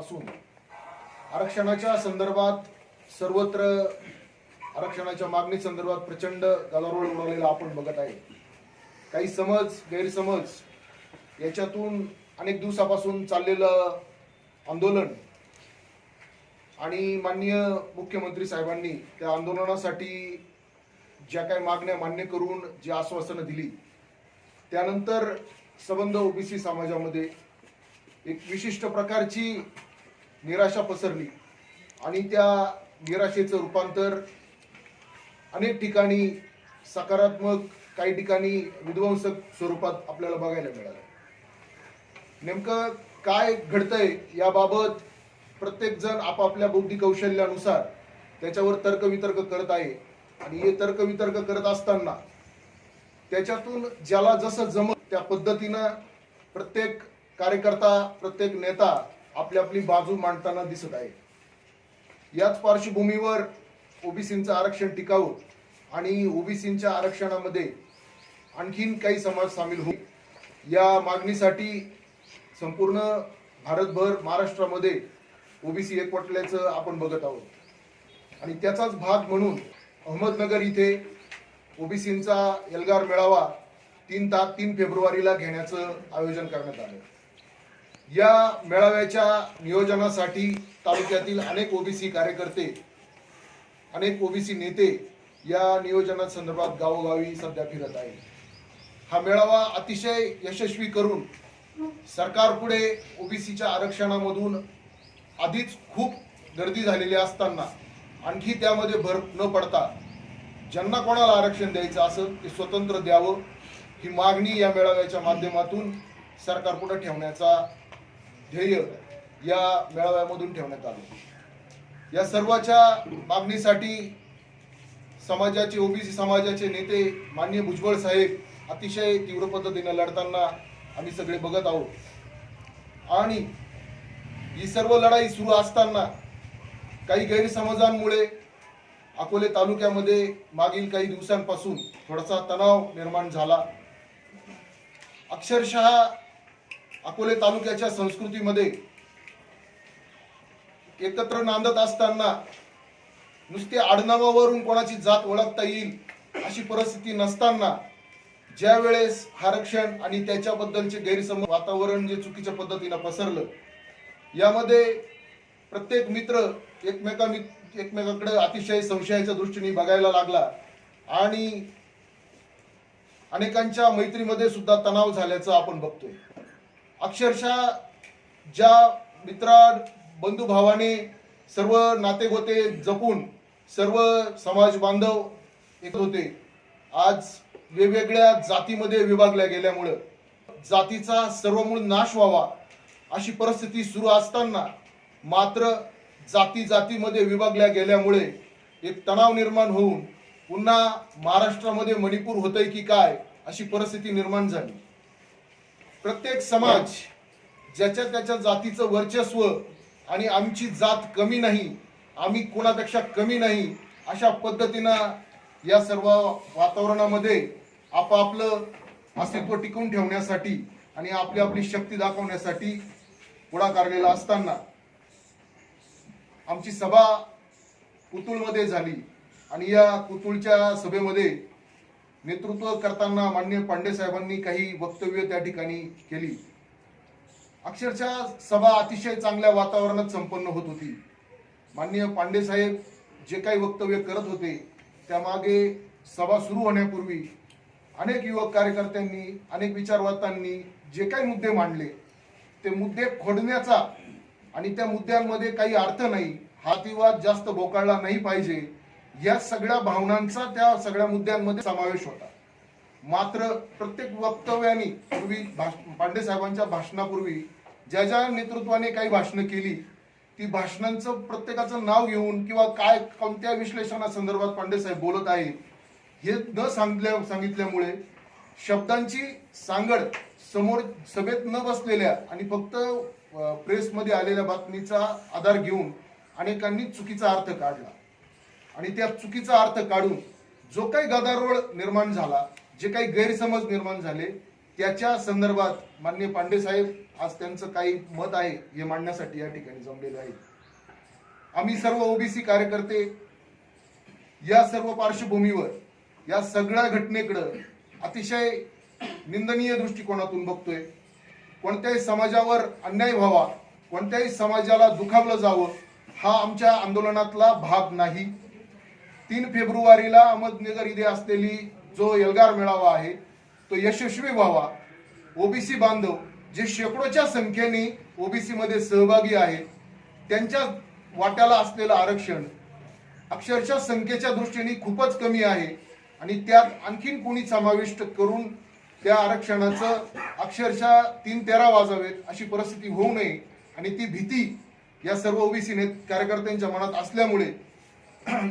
पासून आरक्षणाच्या संदर्भात सर्वत्र आरक्षणाच्या मागणी संदर्भात प्रचंड गदारोळ उडवलेला आपण बघत आहे. काही समज गैरसमज याच्यातून अनेक दिवसापासून चाललेलं आंदोलन आणि माननीय मुख्यमंत्री साहेबांनी त्या आंदोलनासाठी ज्या काही मागण्या मान्य करून जी आश्वासनं दिली त्यानंतर सबंध ओबीसी समाजामध्ये एक विशिष्ट प्रकारची निराशा पसरली. आणि त्या निराशेचं रूपांतर अनेक ठिकाणी सकारात्मक काही ठिकाणी विध्वंसक स्वरूपात आपल्याला बघायला मिळालं. नेमकं काय घडतंय याबाबत प्रत्येकजण आपापल्या बौद्धिक कौशल्यानुसार त्याच्यावर तर्कवितर्क करत आहे. आणि हे तर्कवितर्क करत असताना त्याच्यातून ज्याला जसं जमत त्या पद्धतीनं प्रत्येक कार्यकर्ता प्रत्येक नेता आपली आपली बाजू मांडताना दिसत आहे. याच पार्श्वभूमीवर ओबीसींचं आरक्षण टिकावं आणि ओबीसींच्या आरक्षणामध्ये आणखीन काही समाज सामील होईल या मागणीसाठी संपूर्ण भारतभर महाराष्ट्रामध्ये ओबीसी एकवटल्याचं आपण बघत आहोत. आणि त्याचाच भाग म्हणून अहमदनगर इथे ओबीसींचा एल्गार मेळावा तीन तास तीन फेब्रुवारीला घेण्याचं आयोजन करण्यात आलं. या मेळाव्याच्या नियोजनासाठी तालुक्यातील अनेक ओबीसी कार्यकर्ते अनेक ओबीसी नेते या नियोजना संदर्भात गावोगावी सध्या फिरत आहे हा मेळावा अतिशय यशस्वी करून सरकारपुढे ओबीसीच्या आरक्षणामधून आधीच खूप गर्दी झालेली असताना आणखी त्यामध्ये भर न पडता ज्यांना कोणाला आरक्षण द्यायचं असं ते स्वतंत्र द्यावं ही मागणी या मेळाव्याच्या माध्यमातून सरकारपुढे ठेवण्याचा ध्येय या मेळाव्यामधून ठेवण्यात आलं. या सर्वाच्या मागणीसाठी समाजाचे ओबीसी समाजाचे नेते मान्य भुजबळ साहेब अतिशय तीव्र पद्धतीने लढताना आम्ही सगळे बघत आहोत. आणि ही सर्व लढाई सुरू असताना काही गैरसमजांमुळे अकोले तालुक्यामध्ये मागील काही दिवसांपासून थोडासा तणाव निर्माण झाला. अक्षरशः अकोले तालुक्याच्या संस्कृतीमध्ये एकत्र नांदत असताना नुसते आडनावावरून कोणाची जात ओळखता येईल अशी परिस्थिती नसताना ज्या वेळेस आरक्षण आणि त्याच्याबद्दलचे गैरसमज वातावरण जे चुकीच्या पद्धतीनं पसरलं यामध्ये प्रत्येक मित्र एकमेका एकमेकाकडे अतिशय संशयाच्या दृष्टीने बघायला लागला आणि अनेकांच्या मैत्रीमध्ये सुद्धा तणाव झाल्याचं आपण बघतोय. अक्षरशः ज्या मित्रा बंधुभावाने सर्व नातेगोते जपून सर्व समाज बांधव एक होते आज वेगवेगळ्या जातीमध्ये विभागल्या गेल्यामुळं जातीचा सर्वमूळ नाश व्हावा अशी परिस्थिती सुरू असताना मात्र जाती जातीमध्ये विभागल्या गेल्यामुळे एक तणाव निर्माण होऊन पुन्हा महाराष्ट्रामध्ये मणिपूर होतंय की काय अशी परिस्थिती निर्माण झाली. प्रत्येक समाज ज्याच्या त्याच्या जातीचं वर्चस्व आणि आमची जात कमी नाही आम्ही कोणापेक्षा कमी नाही अशा पद्धतीनं या सर्व वातावरणामध्ये आपापलं अस्तित्व टिकून ठेवण्यासाठी आणि आपली आपली शक्ती दाखवण्यासाठी पुढाकारलेला असताना आमची सभा कुतुळमध्ये झाली आणि या कुतुळच्या सभेमध्ये नेतृत्व करताना माननीय पांडे साहेबांनी काही वक्तव्य त्या ठिकाणी केली. अक्षरशः सभा अतिशय चांगल्या वातावरणात संपन्न होत होती. माननीय पांडे साहेब जे काही वक्तव्य करत होते त्यामागे सभा सुरू होण्यापूर्वी अनेक युवक कार्यकर्त्यांनी अनेक विचारवंतांनी जे काही मुद्दे मांडले ते मुद्दे खोडण्याचा आणि त्या मुद्द्यांमध्ये काही अर्थ नाही हातीवाद जास्त बोकाळला नाही पाहिजे. या सगळ्या भावनांचा त्या सगळ्या मुद्द्यांमध्ये समावेश होता. मात्र प्रत्येक वक्तव्याने पूर्वी भाष- पांडे साहेबांच्या भाषणापूर्वी ज्या ज्या नेतृत्वाने काही भाषणं केली ती भाषणांचं प्रत्येकाचं नाव घेऊन किंवा काय कोणत्या विश्लेषणासंदर्भात पांडे साहेब बोलत आहेत हे न सांगल्या सांगितल्यामुळे शब्दांची सांगड समोर सभेत न बसलेल्या आणि फक्त प्रेसमध्ये आलेल्या बातमीचा आधार घेऊन अनेकांनी चुकीचा अर्थ काढला. आणि त्या चुकीचा अर्थ काढून जो काही गदारोळ निर्माण झाला जे काही गैरसमज निर्माण झाले त्याच्या संदर्भात मान्य पांडे साहेब आज त्यांचं काही मत आहे हे मांडण्यासाठी या ठिकाणी जमलेले आहे. आम्ही सर्व ओबीसी कार्यकर्ते या सर्व पार्श्वभूमीवर या सगळ्या घटनेकडं अतिशय निंदनीय दृष्टिकोनातून बघतोय. कोणत्याही समाजावर अन्याय व्हावा कोणत्याही समाजाला दुखावलं जावं हा आमच्या आंदोलनातला भाग नाही. तीन फेब्रुवारीला अहमदनगर इथे असलेली जो एल्गार मेळावा आहे तो यशस्वी व्हावा. ओबीसी बांधव जे शेकडोच्या संख्येने ओबीसीमध्ये सहभागी आहेत त्यांच्या वाट्याला असलेलं आरक्षण अक्षरशः संख्येच्या दृष्टीने खूपच कमी आहे आणि त्यात आणखीन कोणी समाविष्ट करून त्या आरक्षणाचं अक्षरशः तीन तेरा वाजावेत अशी परिस्थिती होऊ नये आणि ती भीती या सर्व ओबीसी कार्यकर्त्यांच्या मनात असल्यामुळे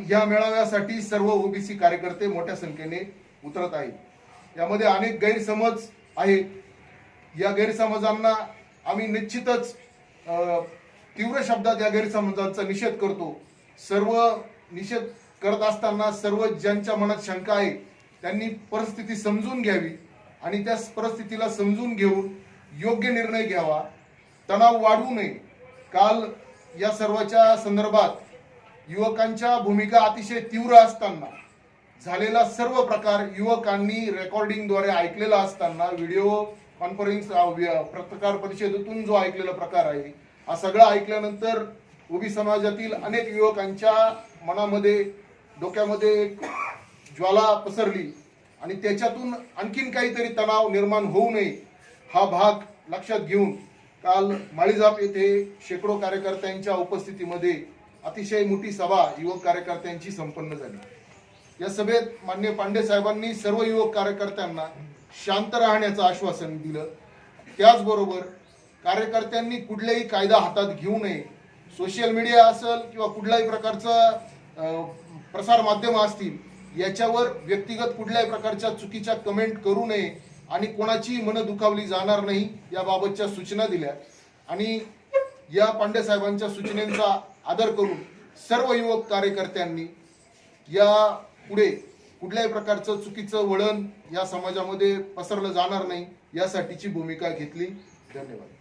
या मेळाव्यासाठी सर्व ओबीसी कार्यकर्ते मोठ्या संख्येने उतरत आहेत. यामध्ये अनेक गैरसमज आहेत. या गैरसमजांना आम्ही निश्चितच तीव्र शब्दात या गैरसमजांचा निषेध करतो. सर्व निषेध करत असताना सर्व ज्यांच्या मनात शंका आहे त्यांनी परिस्थिती समजून घ्यावी आणि त्या परिस्थितीला समजून घेऊन योग्य निर्णय घ्यावा. तणाव वाढवू नये. काल या सर्वाच्या संदर्भात युवकांच्या भूमिका अतिशय तीव्र असताना झालेला सर्व प्रकार युवकांनी रेकॉर्डिंगद्वारे ऐकलेला असताना व्हिडिओ कॉन्फरन्स पत्रकार परिषदेतून जो ऐकलेला प्रकार आहे हा सगळा ऐकल्यानंतर उभी समाजातील अनेक युवकांच्या मनामध्ये डोक्यामध्ये एक ज्वाला पसरली आणि त्याच्यातून आणखीन काहीतरी तणाव निर्माण होऊ नये हा भाग लक्षात घेऊन काल माळीजाप येथे शेकडो कार्यकर्त्यांच्या उपस्थितीमध्ये अतिशय मोठी सभा युवक कार्यकर्त्यांची संपन्न झाली. या सभेत मान्य पांडे साहेबांनी सर्व युवक कार्यकर्त्यांना शांत राहण्याचं आश्वासन दिलं. त्याचबरोबर कार्यकर्त्यांनी कुठलाही कायदा हातात घेऊ नये. सोशल मीडिया असेल किंवा कुठल्याही प्रकारचं प्रसार माध्यम असतील याच्यावर व्यक्तिगत कुठल्याही प्रकारच्या चुकीच्या कमेंट करू नये आणि कोणाची मन दुखावली जाणार नाही याबाबतच्या सूचना दिल्या. आणि या पांडे साहेबांच्या सूचनेचा आदर करून सर्व युवक कार्यकर्त्यांनी या पुढे कुठल्याही प्रकारचं चुकीचं वळण या समाजामध्ये पसरलं जाणार नाही यासाठीची भूमिका घेतली. धन्यवाद.